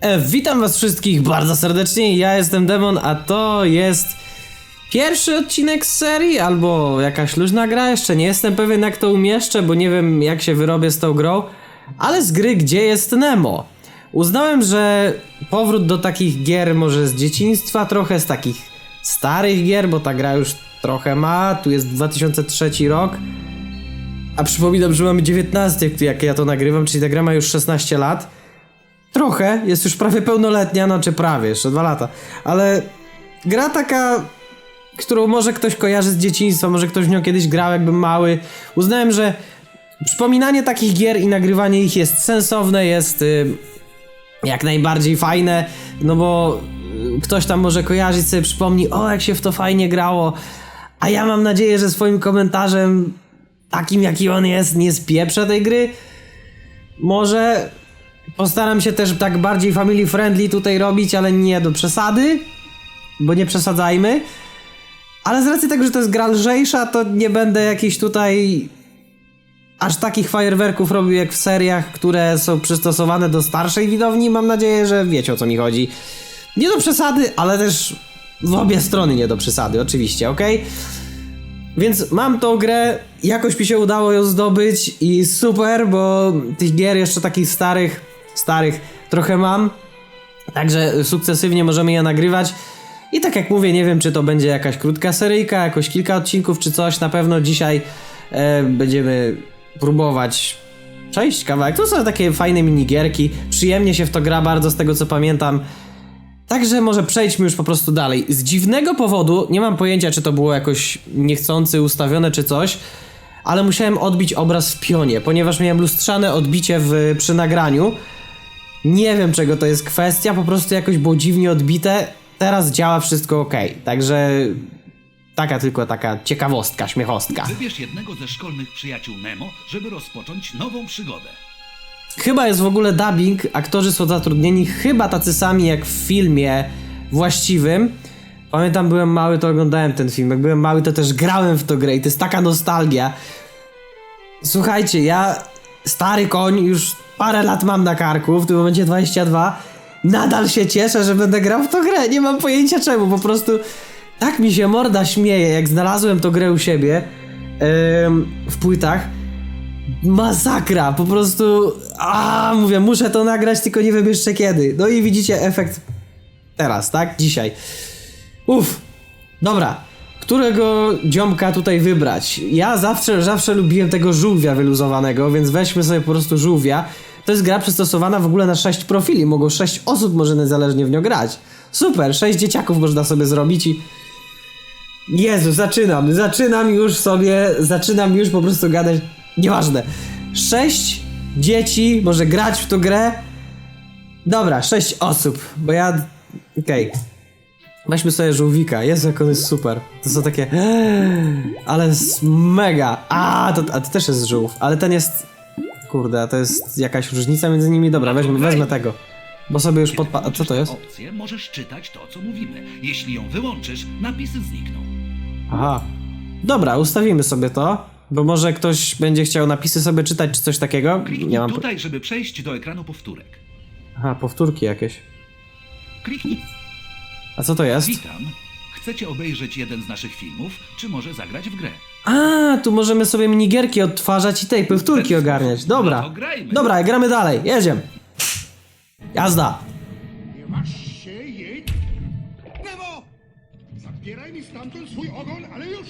E, witam was wszystkich bardzo serdecznie, ja jestem Demon, a to jest pierwszy odcinek z serii, albo jakaś luźna gra, jeszcze nie jestem pewien jak to umieszczę, bo nie wiem jak się wyrobię z tą grą, ale z gry Gdzie jest Nemo? Uznałem, że powrót do takich gier może z dzieciństwa, trochę z takich starych gier, bo ta gra już trochę ma, tu jest 2003 rok, a przypominam, że mamy 19, jak ja to nagrywam, czyli ta gra ma już 16 lat. Trochę, jest już prawie pełnoletnia, no czy prawie, jeszcze dwa lata. Ale gra taka, którą może ktoś kojarzy z dzieciństwa, może ktoś w nią kiedyś grał, jakby mały. Uznałem, że przypominanie takich gier i nagrywanie ich jest sensowne, jest y, jak najbardziej fajne, no bo y, ktoś tam może kojarzyć sobie, przypomni, o jak się w to fajnie grało. A ja mam nadzieję, że swoim komentarzem, takim jaki on jest, nie spieprze tej gry. Może Postaram się też tak bardziej family friendly tutaj robić, ale nie do przesady, bo nie przesadzajmy. Ale z racji tego, że to jest gra lżejsza, to nie będę jakiś tutaj aż takich fajerwerków robił jak w seriach, które są przystosowane do starszej widowni. Mam nadzieję, że wiecie o co mi chodzi. Nie do przesady, ale też w obie strony nie do przesady, oczywiście, ok? Więc mam tą grę, jakoś mi się udało ją zdobyć i super, bo tych gier jeszcze takich starych, starych trochę mam. Także sukcesywnie możemy je nagrywać. I tak jak mówię, nie wiem czy to będzie jakaś krótka seryjka, jakoś kilka odcinków czy coś. Na pewno dzisiaj e, będziemy próbować przejść kawałek. To są takie fajne minigierki. Przyjemnie się w to gra bardzo z tego co pamiętam. Także może przejdźmy już po prostu dalej. Z dziwnego powodu, nie mam pojęcia czy to było jakoś niechcący ustawione czy coś, ale musiałem odbić obraz w pionie, ponieważ miałem lustrzane odbicie w, przy nagraniu. Nie wiem czego to jest kwestia, po prostu jakoś było dziwnie odbite. Teraz działa wszystko ok. Także taka tylko taka ciekawostka, śmiechostka. Wybierz jednego ze szkolnych przyjaciół Nemo, żeby rozpocząć nową przygodę. Chyba jest w ogóle dubbing, aktorzy są zatrudnieni chyba tacy sami jak w filmie właściwym. Pamiętam, byłem mały, to oglądałem ten film. Jak byłem mały, to też grałem w to grę i to jest taka nostalgia. Słuchajcie, ja stary koń, już parę lat mam na karku, w tym momencie 22. Nadal się cieszę, że będę grał w tą grę. Nie mam pojęcia czemu, po prostu tak mi się morda śmieje, jak znalazłem tą grę u siebie em, w płytach. Masakra, po prostu. A mówię, muszę to nagrać, tylko nie wiem jeszcze kiedy. No i widzicie efekt teraz, tak? Dzisiaj. Uff, dobra. Którego dziomka tutaj wybrać? Ja zawsze, zawsze lubiłem tego żółwia wyluzowanego, więc weźmy sobie po prostu żółwia. To jest gra przystosowana w ogóle na 6 profili. Mogą 6 osób może niezależnie w nią grać. Super, 6 dzieciaków można sobie zrobić i. Jezu, zaczynam, zaczynam już sobie, zaczynam już po prostu gadać. Nieważne. 6 dzieci może grać w tą grę. Dobra, 6 osób, bo ja. Okej. Weźmy sobie żółwika. Jezu, jak on jest super. To są takie. Ale mega. A, to, a to też jest żółw, ale ten jest. Kurde, a to jest jakaś różnica między nimi. Dobra, weźmy, wezmę tego. Bo sobie już podpa. A co to jest? Opcję, możesz czytać to, co mówimy. Jeśli ją wyłączysz, napisy znikną. Aha. Dobra, ustawimy sobie to. Bo może ktoś będzie chciał napisy sobie czytać czy coś takiego. Kliknij Nie mam. po- tutaj, żeby przejść do ekranu powtórek. Aha, powtórki jakieś. Kliknij. A co to jest? Witam. Chcecie obejrzeć jeden z naszych filmów, czy może zagrać w grę? A, tu możemy sobie minigierki odtwarzać i tej powtórki ogarniać. No Dobra. to grajmy. Dobra, gramy dalej. Jedziemy. Jazda. Nie masz się jej... Lewo! Zabieraj mi stamtąd swój ogon, ale już!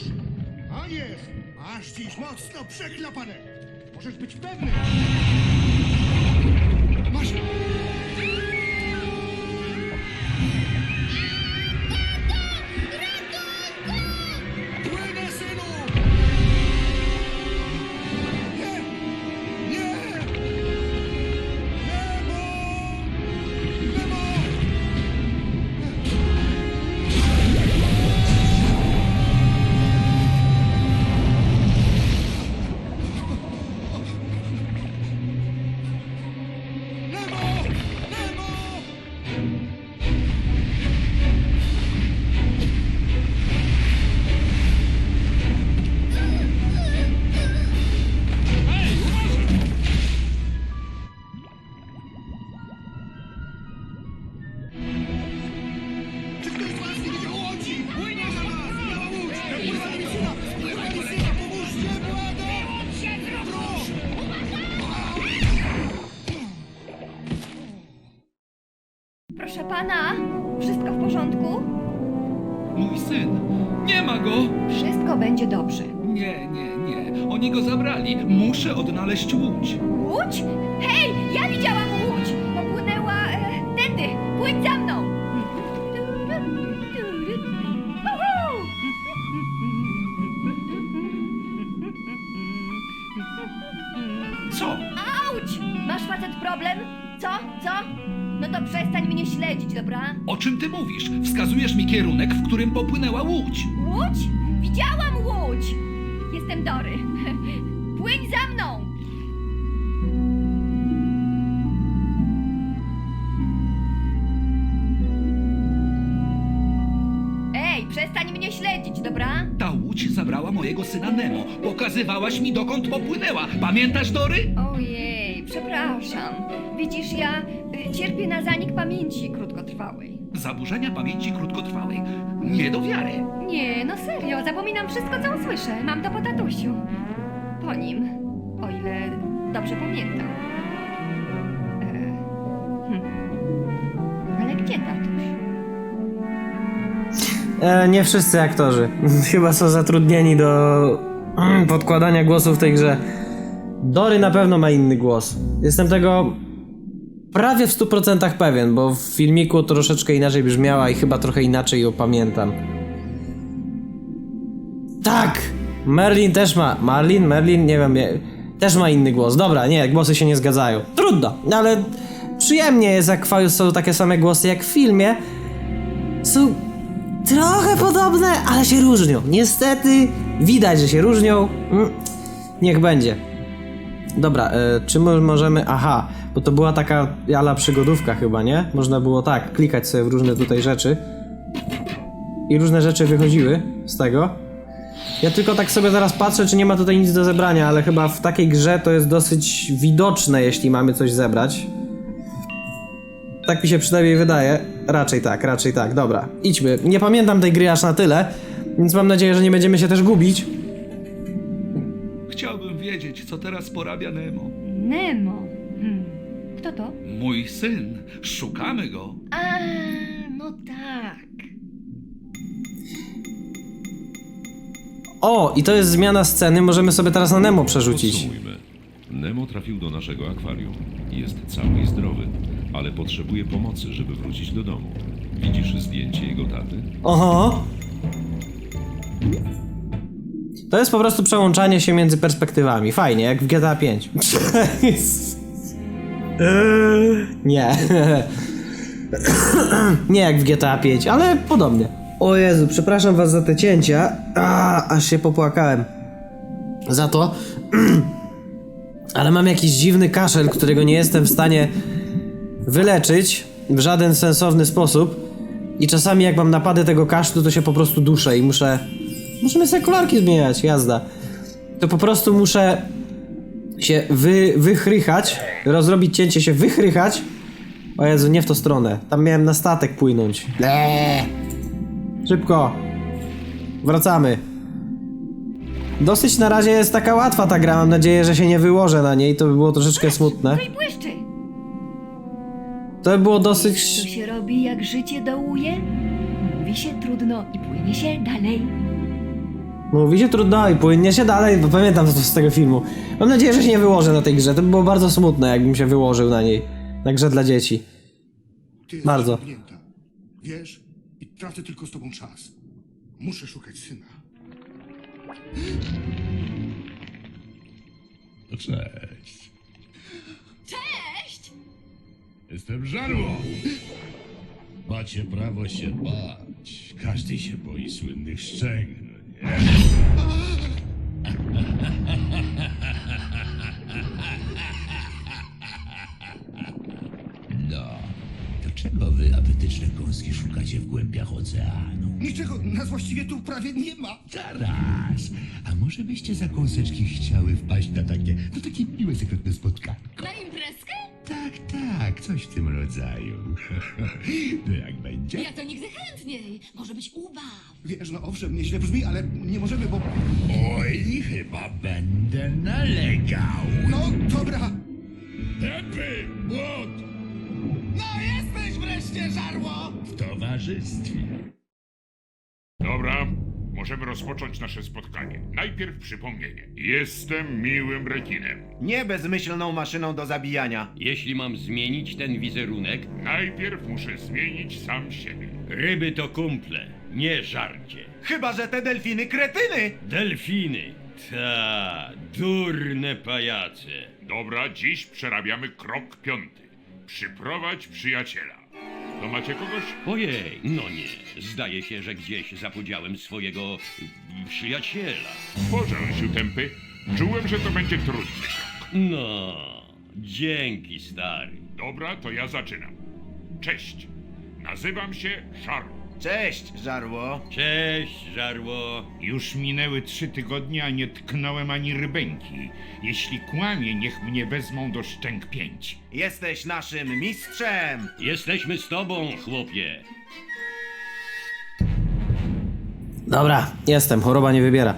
A jest! Masz dziś mocno przeklapane! Możesz być pewny! Masz... Proszę pana, wszystko w porządku? Mój syn. Nie ma go! Wszystko będzie dobrze. Nie, nie, nie. Oni go zabrali. Muszę odnaleźć łódź. Łódź? Hej, ja widziałam łódź! Popłynęła e, tędy. Płyń za mną! To przestań mnie śledzić, dobra? O czym ty mówisz? Wskazujesz mi kierunek, w którym popłynęła łódź. Łódź? Widziałam łódź! Jestem Dory. Płyń za mną! Ej, przestań mnie śledzić, dobra? Ta łódź zabrała mojego syna Nemo. Pokazywałaś mi, dokąd popłynęła. Pamiętasz, Dory? Ojej, przepraszam. Widzisz, ja y, cierpię na zanik pamięci krótkotrwałej. Zaburzenia pamięci krótkotrwałej. Nie do wiary. Nie, no serio, zapominam wszystko, co usłyszę. Mam to po tatusiu. Po nim, o ile dobrze pamiętam. E, hm. Ale gdzie tatuś? E, nie wszyscy aktorzy. Chyba są zatrudnieni do mm, podkładania głosów w tej grze. Dory na pewno ma inny głos. Jestem tego prawie w 100% pewien, bo w filmiku troszeczkę inaczej brzmiała i chyba trochę inaczej ją pamiętam. Tak! Merlin też ma. Marlin? Merlin? Nie wiem. Też ma inny głos. Dobra, nie, głosy się nie zgadzają. Trudno, ale przyjemnie jest, jak fa- są takie same głosy jak w filmie. Są trochę podobne, ale się różnią. Niestety, widać, że się różnią. Mm, niech będzie. Dobra, e, czy my możemy. Aha, bo to była taka jala przygodówka chyba, nie? Można było tak, klikać sobie w różne tutaj rzeczy. I różne rzeczy wychodziły z tego. Ja tylko tak sobie zaraz patrzę, czy nie ma tutaj nic do zebrania, ale chyba w takiej grze to jest dosyć widoczne, jeśli mamy coś zebrać. Tak mi się przynajmniej wydaje. Raczej tak, raczej tak. Dobra, idźmy. Nie pamiętam tej gry aż na tyle, więc mam nadzieję, że nie będziemy się też gubić. Co teraz porabia Nemo. Nemo. Hmm. Kto to? Mój syn. Szukamy go. A, no tak. O, i to jest zmiana sceny, możemy sobie teraz na Nemo przerzucić. Podsumujmy. Nemo trafił do naszego akwarium. Jest cały i zdrowy, ale potrzebuje pomocy, żeby wrócić do domu. Widzisz zdjęcie jego taty? Oho. To jest po prostu przełączanie się między perspektywami. Fajnie, jak w GTA 5. Eee, Nie. Nie jak w GTA 5, ale podobnie. O Jezu, przepraszam was za te cięcia. A, aż się popłakałem. Za to. Ale mam jakiś dziwny kaszel, którego nie jestem w stanie wyleczyć w żaden sensowny sposób. I czasami jak mam napady tego kaszlu, to się po prostu duszę i muszę... Musimy sobie kolarki zmieniać, jazda. To po prostu muszę się wy, wychrychać, rozrobić cięcie, się wychrychać. O Jezu, nie w tą stronę. Tam miałem na statek płynąć. Eee. Szybko. Wracamy. Dosyć na razie jest taka łatwa ta gra, mam nadzieję, że się nie wyłożę na niej, to by było troszeczkę smutne. No błyszczy. To by było Co dosyć... się robi, jak życie dołuje? Mówi się trudno i płynie się dalej. Mówi się trudno i płynie się dalej, bo pamiętam to z tego filmu. Mam nadzieję, że się nie wyłożę na tej grze, to by było bardzo smutne, jakbym się wyłożył na niej. Na grze dla dzieci. Ty jesteś Bardzo. zamknięta. Wiesz? I tracę tylko z tobą czas. Muszę szukać syna. No cześć. Cześć! Jestem żarło. Macie prawo się bać. Każdy się boi słynnych szczęk, no nie? No, to czego wy, apetyczne gąski, szukacie w głębiach oceanu? Niczego nas właściwie tu prawie nie ma. Zaraz! A może byście za kąseczki chciały wpaść na takie, no takie miłe, sekretne spotkanie? Na imprezkę? Tak, Tak, coś w tym rodzaju. No jak będzie? Ja to nigdy chętniej. Może być ubaw. Wiesz, no owszem, nieźle brzmi, ale nie możemy, bo... Oj, chyba będę nalegał. No, dobra. Tepy, błot! No, jesteś wreszcie, żarło! W towarzystwie. Dobra, możemy rozpocząć nasze spotkanie. Najpierw przypomnienie. Jestem miłym rekinem. Nie bezmyślną maszyną do zabijania. Jeśli mam zmienić ten wizerunek, Najpierw muszę zmienić sam siebie. ryby to kumple, nie żarcie. Chyba, że te delfiny kretyny! Delfiny, ta, durne pajace. Dobra, dziś przerabiamy krok piąty. Przyprowadź przyjaciela. To macie kogoś? Ojej, no nie, zdaje się, że gdzieś zapodziałem swojego przyjaciela. Porzęsiu tępy. Czułem, że to będzie trudny krok. No, dzięki stary. Dobra, to ja zaczynam. Cześć. Nazywam się Szarl. Cześć, żarło. Cześć, żarło. Już minęły trzy tygodnie, a nie tknąłem ani rybeńki. Jeśli kłamie, niech mnie wezmą do szczęk pięć. Jesteś naszym mistrzem! Jesteśmy z tobą, chłopie. Dobra, jestem, choroba nie wybiera.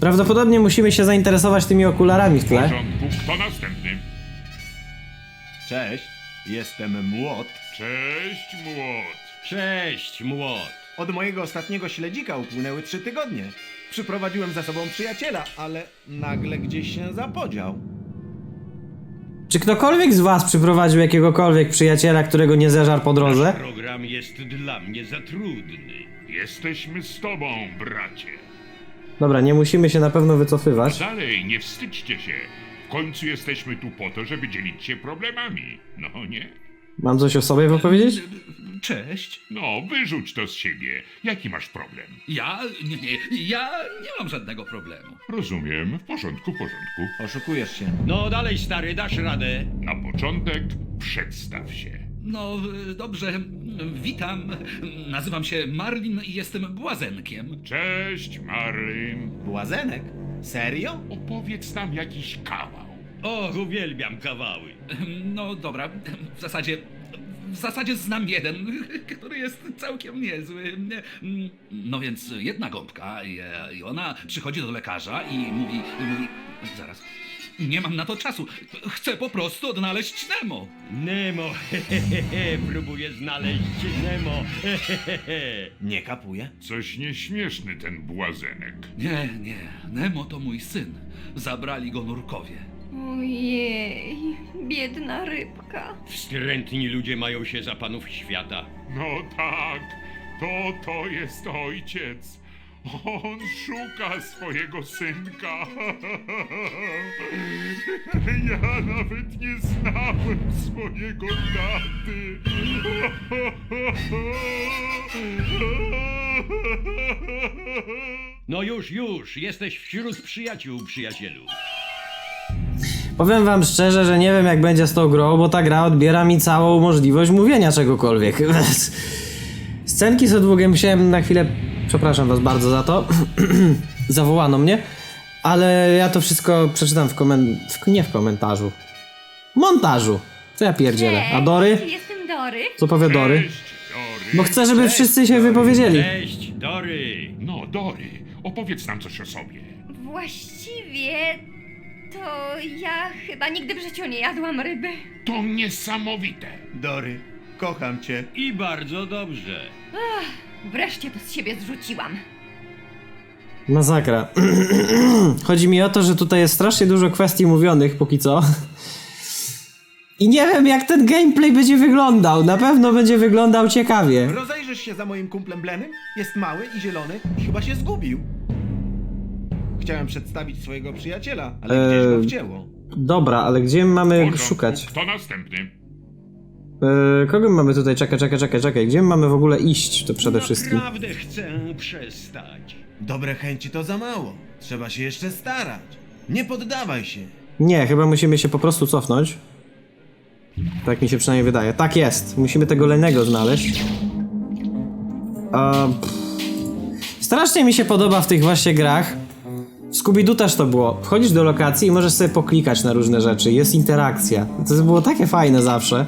Prawdopodobnie musimy się zainteresować tymi okularami w W tle. porządku, kto następny? Cześć, jestem Młot. Cześć, młot. Cześć, młot. Od mojego ostatniego śledzika upłynęły trzy tygodnie. Przyprowadziłem za sobą przyjaciela, ale nagle gdzieś się zapodział. Czy ktokolwiek z was przyprowadził jakiegokolwiek przyjaciela, którego nie zeżar po drodze? Program jest dla mnie za trudny. Jesteśmy z tobą, bracie. Dobra, nie musimy się na pewno wycofywać. Dalej, nie wstydźcie się. W końcu jesteśmy tu po to, żeby dzielić się problemami. No nie? Mam coś o sobie powiedzieć? Cześć. No, wyrzuć to z siebie. Jaki masz problem? Ja? Nie, nie, ja nie mam żadnego problemu. Rozumiem, w porządku, w porządku. Oszukujesz się. No dalej, stary, dasz radę. Na początek przedstaw się. No, y, dobrze. Witam. Nazywam się Marlin i jestem błazenkiem. Cześć, Marlin. Błazenek? Serio? Opowiedz nam jakiś kawał. Och, uwielbiam kawały. No dobra, w zasadzie. W zasadzie znam jeden, który jest całkiem niezły. No więc jedna gąbka i, i ona przychodzi do lekarza i mówi, mówi. Zaraz. Nie mam na to czasu. Chcę po prostu odnaleźć Nemo. Nemo, hehehe, próbuję znaleźć Nemo, hehehe. Nie kapuję. Coś nieśmieszny ten błazenek. Nie, nie. Nemo to mój syn. Zabrali go nurkowie. Ojej, biedna rybka. Wstrętni ludzie mają się za panów świata. No tak, to to jest ojciec. On szuka swojego synka. Ja nawet nie znałem swojego taty. No już, już, jesteś wśród przyjaciół, przyjacielu. Powiem wam szczerze, że nie wiem jak będzie z tą grą, bo ta gra odbiera mi całą możliwość mówienia czegokolwiek. Scenki są długie, musiałem na chwilę, przepraszam was bardzo za to, zawołano mnie, ale ja to wszystko przeczytam w koment... W, nie w komentarzu. Montażu. Co ja pierdzielę? A Dory? Jestem Dory. Co powie Dory? Cześć, Dory. Bo chcę, żeby wszyscy się wypowiedzieli. Cześć, Dory. No, Dory, opowiedz nam coś o sobie. Właściwie to ja chyba nigdy w życiu nie jadłam ryby. To niesamowite. Dory, kocham cię. I bardzo dobrze. Wreszcie to z siebie zrzuciłam. Masakra. Chodzi mi o to, że tutaj jest strasznie dużo kwestii mówionych póki co. I nie wiem jak ten gameplay będzie wyglądał. Na pewno będzie wyglądał ciekawie. Rozejrzysz się za moim kumplem Blenem? Jest mały i zielony i chyba się zgubił. Chciałem przedstawić swojego przyjaciela, ale gdzieś go Eee, wcięło. Dobra, ale gdzie mamy porządku, szukać? Kto następny? Yy, kogo my mamy tutaj? Czekaj, czekaj, czekaj, czekaj. Gdzie my mamy w ogóle iść to przede wszystkim? Naprawdę chcę przestać. Dobre chęci to za mało. Trzeba się jeszcze starać. Nie poddawaj się. Nie, chyba musimy się po prostu cofnąć. Tak mi się przynajmniej wydaje. Tak jest. Musimy tego Lenego znaleźć. A, pff. Strasznie mi się podoba w tych właśnie grach Scooby-Doo też to było. Wchodzisz do lokacji i możesz sobie poklikać na różne rzeczy. Jest interakcja. To było takie fajne zawsze.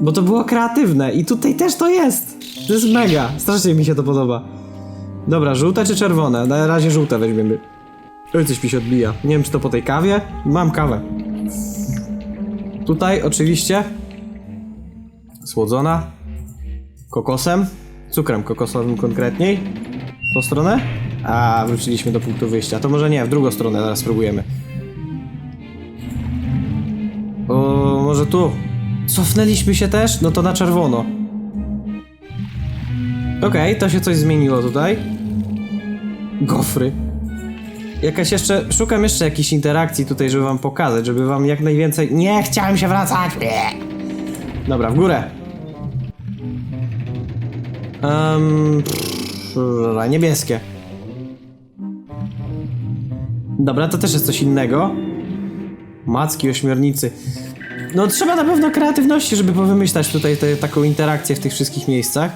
Bo to było kreatywne i tutaj też to jest. To jest mega. Strasznie mi się to podoba. Dobra, żółte czy czerwone? Na razie żółte weźmiemy. Oj, coś mi się odbija. Nie wiem, czy to po tej kawie? Mam kawę. Tutaj oczywiście słodzona kokosem, cukrem kokosowym konkretniej. Tą stronę? A, wróciliśmy do punktu wyjścia. To może nie, w drugą stronę zaraz spróbujemy. O, może tu? Cofnęliśmy się też? No to na czerwono. Okej, to się coś zmieniło tutaj. Gofry. Jakaś jeszcze. Szukam jeszcze jakiejś interakcji tutaj, żeby wam pokazać, żeby wam jak najwięcej. Nie, chciałem się wracać! Nie. Dobra, w górę. Um, niebieskie. Dobra, to też jest coś innego. Macki, ośmiornicy. No trzeba na pewno kreatywności, żeby powymyślać tutaj te, taką interakcję w tych wszystkich miejscach.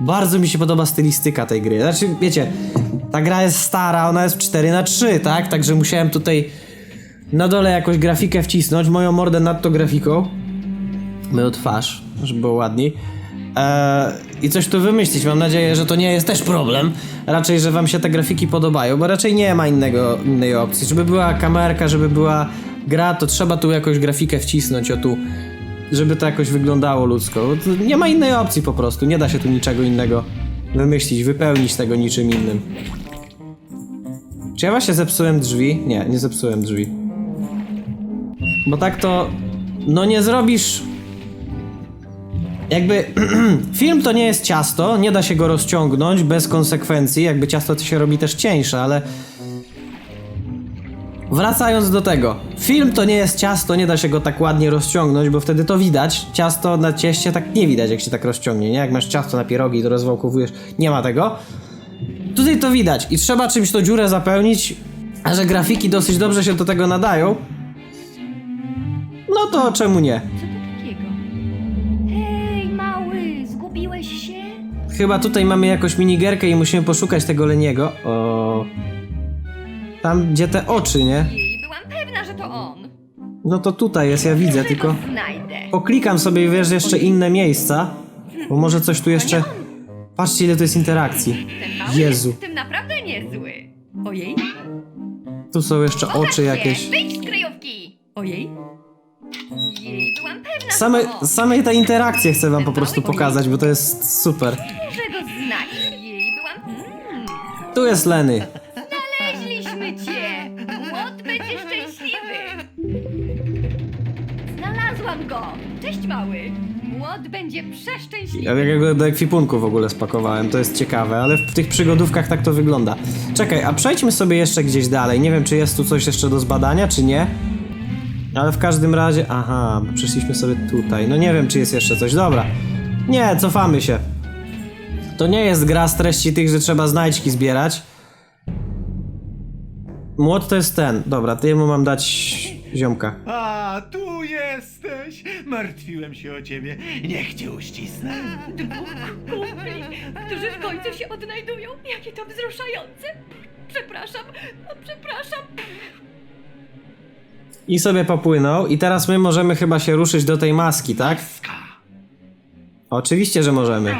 Bardzo mi się podoba stylistyka tej gry. Znaczy, wiecie, ta gra jest stara, ona jest 4 na 3 tak? Także musiałem tutaj na dole jakąś grafikę wcisnąć, moją mordę nad tą grafiką. Moją twarz, żeby było ładniej. Eee, I coś tu wymyślić. Mam nadzieję, że to nie jest też problem. Raczej, że wam się te grafiki podobają, bo raczej nie ma innego, innej opcji. Żeby była kamerka, żeby była gra, to trzeba tu jakąś grafikę wcisnąć, o tu. Żeby to jakoś wyglądało ludzko. Nie ma innej opcji po prostu. Nie da się tu niczego innego wymyślić, wypełnić tego niczym innym. Czy ja właśnie zepsułem drzwi? Nie, nie zepsułem drzwi. Bo tak to. No nie zrobisz. Jakby. film to nie jest ciasto, nie da się go rozciągnąć bez konsekwencji. Jakby ciasto to się robi też cieńsze, ale. Wracając do tego. Film to nie jest ciasto, nie da się go tak ładnie rozciągnąć, bo wtedy to widać. Ciasto na cieście tak nie widać, jak się tak rozciągnie, nie? Jak masz ciasto na pierogi i to rozwałkowujesz, nie ma tego. Tutaj to widać i trzeba czymś tą dziurę zapełnić, a że grafiki dosyć dobrze się do tego nadają, no to czemu nie? Chyba tutaj mamy jakąś minigierkę i musimy poszukać tego Leniego. O. Tam, gdzie te oczy, nie? I byłam pewna, że to on. No to tutaj jest, ja widzę, Że tylko go znajdę. poklikam sobie i wiesz jeszcze inne miejsca, bo może coś tu jeszcze... Patrzcie ile to jest interakcji. Ten mały Jezu. jest w tym naprawdę niezły. Ojej. Tu są jeszcze oczy jakieś. Wyjdź z kryjówki. Ojej. Same, że to on. same te interakcje chcę wam po prostu pokazać, bo to jest super. Że go znajdę. Jej, byłam... Mm, Tu jest Leny. znaleźliśmy cię. Młot będzie szczęśliwy. Znalazłam go. Cześć, mały. Młot będzie przeszczęśliwy. Ja jak go do ekwipunku w ogóle spakowałem, to jest ciekawe, ale w tych przygodówkach tak to wygląda. Czekaj, a przejdźmy sobie jeszcze gdzieś dalej. Nie wiem, czy jest tu coś jeszcze do zbadania, czy nie. Ale w każdym razie... Aha, przeszliśmy sobie tutaj. No nie wiem, czy jest jeszcze coś. Dobra. Nie, cofamy się. To nie jest gra z treści tych, że trzeba znajdźki zbierać. Młot to jest ten. Dobra, ty mu mam dać ziomka. A, tu jesteś! Martwiłem się o ciebie. Niech cię uścisnę. Kumpli, którzy w końcu się odnajdują. Jakie to wzruszające. Przepraszam, przepraszam. I sobie popłynął. I teraz my możemy chyba się ruszyć do tej maski, tak? Oczywiście, że możemy.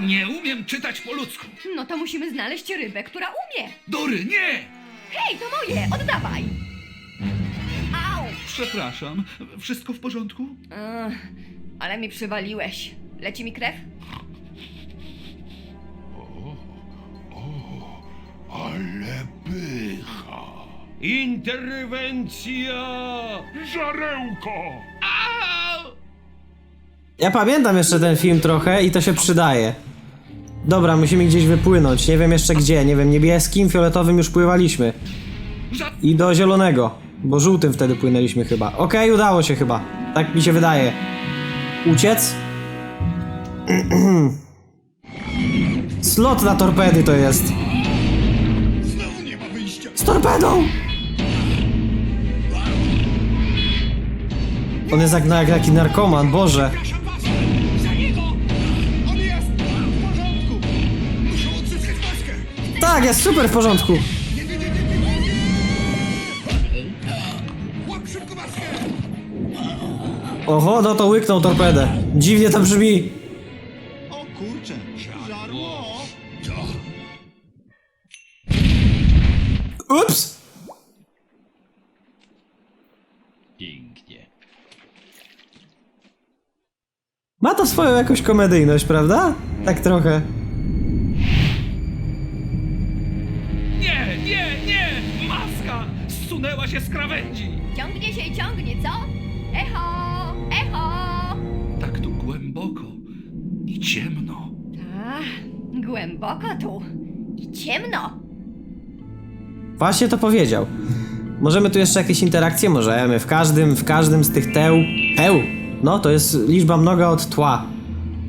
Nie umiem czytać po ludzku. No to musimy znaleźć rybę, która umie. Dory, nie! Hej, to moje, oddawaj. Au! Przepraszam. Wszystko w porządku? Ech, ale mi przywaliłeś. Leci mi krew? Ale pycha. Interwencja! Żarełko! Ja pamiętam jeszcze ten film trochę i to się przydaje. Dobra, musimy gdzieś wypłynąć. Nie wiem jeszcze gdzie. Nie wiem, niebieskim, fioletowym już pływaliśmy. I do zielonego. Bo żółtym wtedy płynęliśmy chyba. Okej, udało się chyba. Tak mi się wydaje. Uciec? Slot na torpedy to jest. Znowu nie ma wyjścia. Z torpedą! On jest jak, no jak jaki narkoman, Boże. Tak, jest super w porządku. Oho, no to łyknął torpedę. Dziwnie to brzmi. O kurczę! Ma to swoją jakąś komedyjność, prawda? Tak trochę. Nie, nie, nie! Maska zsunęła się z krawędzi! Ciągnie się i ciągnie, co? Echo! Echo! Tak tu głęboko i ciemno. Tak, głęboko tu. I ciemno. Właśnie to powiedział. Możemy tu jeszcze jakieś interakcje? Możemy. W każdym, w każdym z tych teł... Teł! No, to jest liczba mnoga od tła.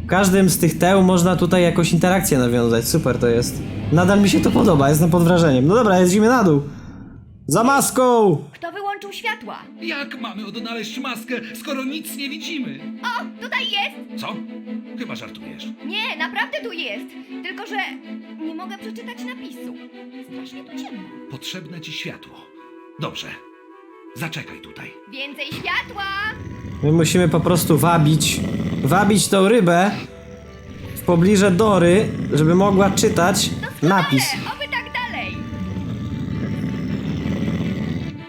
W każdym z tych teł można tutaj jakąś interakcję nawiązać. Super to jest. Nadal mi się to podoba, jestem pod wrażeniem. No dobra, jedziemy na dół. Za maską! Kto wyłączył światła? Jak mamy odnaleźć maskę, skoro nic nie widzimy? O, tutaj jest! Co? Chyba żartujesz. Nie, naprawdę tu jest. Tylko, że nie mogę przeczytać napisu. Strasznie tu ciemno. Potrzebne ci światło. Dobrze. Zaczekaj tutaj. Więcej światła! My musimy po prostu wabić, wabić tą rybę w pobliże Dory, żeby mogła czytać napis. Ale, oby tak dalej!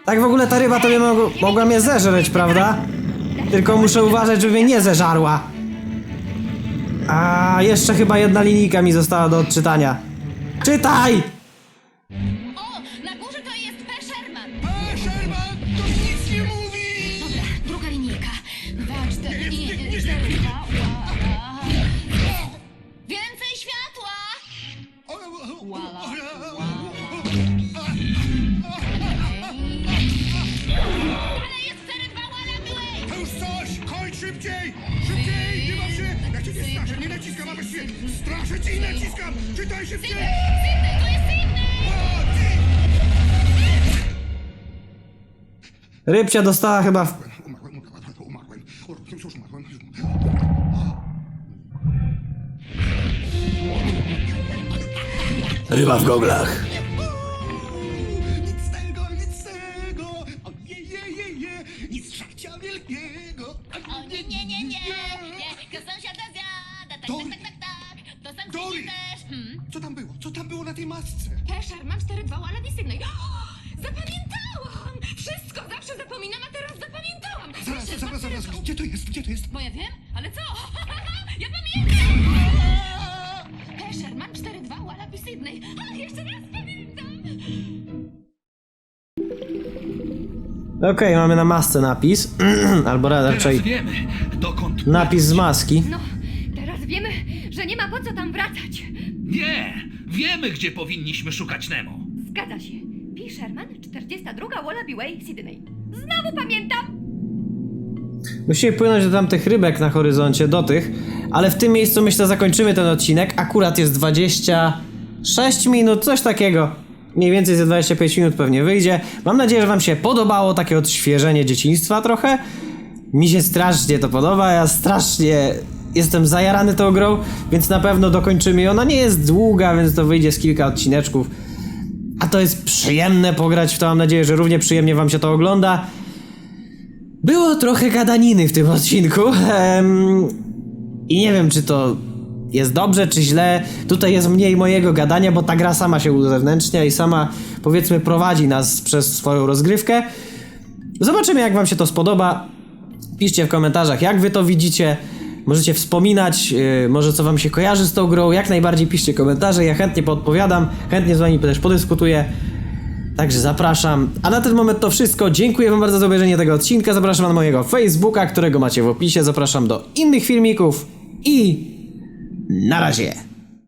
Tak w ogóle ta ryba to mnie mogła, mogła mnie zeżreć, prawda? Tylko muszę uważać, żeby mnie nie zeżarła. A jeszcze chyba jedna linijka mi została do odczytania. Czytaj! Właściwie straszę cię i naciskam! Czytaj szybciej! Sydney, to jest Sydney! O, ty! Rybcia dostała chyba w... Umarłem, umarłem, umarłem. O, już już umarłem. Ryba w goglach. Zawsze zapominam, a teraz zapamiętałam! Zaraz, zaraz, zaraz, gdzie to jest? Gdzie to jest? Bo ja wiem, ale co? ja pamiętam! P. Sherman, 4, 2, łala, Sydney. Ach, jeszcze raz pamiętam! Okej, mamy na masce napis. Albo Teraz raczej wiemy, dokąd... napis z maski. No, teraz wiemy, że nie ma po co tam wracać. Nie! Wiemy, gdzie powinniśmy szukać Nemo. Zgadza się. P. Sherman, 42 Wallaby Way, Sydney. Znowu pamiętam! Musimy płynąć do tamtych rybek na horyzoncie, do tych. Ale w tym miejscu myślę zakończymy ten odcinek. Akurat jest 26 minut, coś takiego. Mniej więcej ze 25 minut pewnie wyjdzie. Mam nadzieję, że wam się podobało takie odświeżenie dzieciństwa trochę. Mi się strasznie to podoba, ja strasznie jestem zajarany tą grą, więc na pewno dokończymy. Ona nie jest długa, więc to wyjdzie z kilka odcineczków. To jest przyjemne pograć w to, mam nadzieję, że równie przyjemnie wam się to ogląda. Było trochę gadaniny w tym odcinku. I nie wiem, czy to jest dobrze, czy źle. Tutaj jest mniej mojego gadania, bo ta gra sama się uzewnętrznia i sama, powiedzmy, prowadzi nas przez swoją rozgrywkę. Zobaczymy, jak Wam się to spodoba. Piszcie w komentarzach, jak Wy to widzicie. Możecie wspominać, yy, może co Wam się kojarzy z tą grą. Jak najbardziej piszcie komentarze, ja chętnie podpowiadam, chętnie z Wami też podyskutuję. Także zapraszam. A na ten moment to wszystko. Dziękuję Wam bardzo za obejrzenie tego odcinka. Zapraszam na mojego Facebooka, którego macie w opisie. Zapraszam do innych filmików i na razie.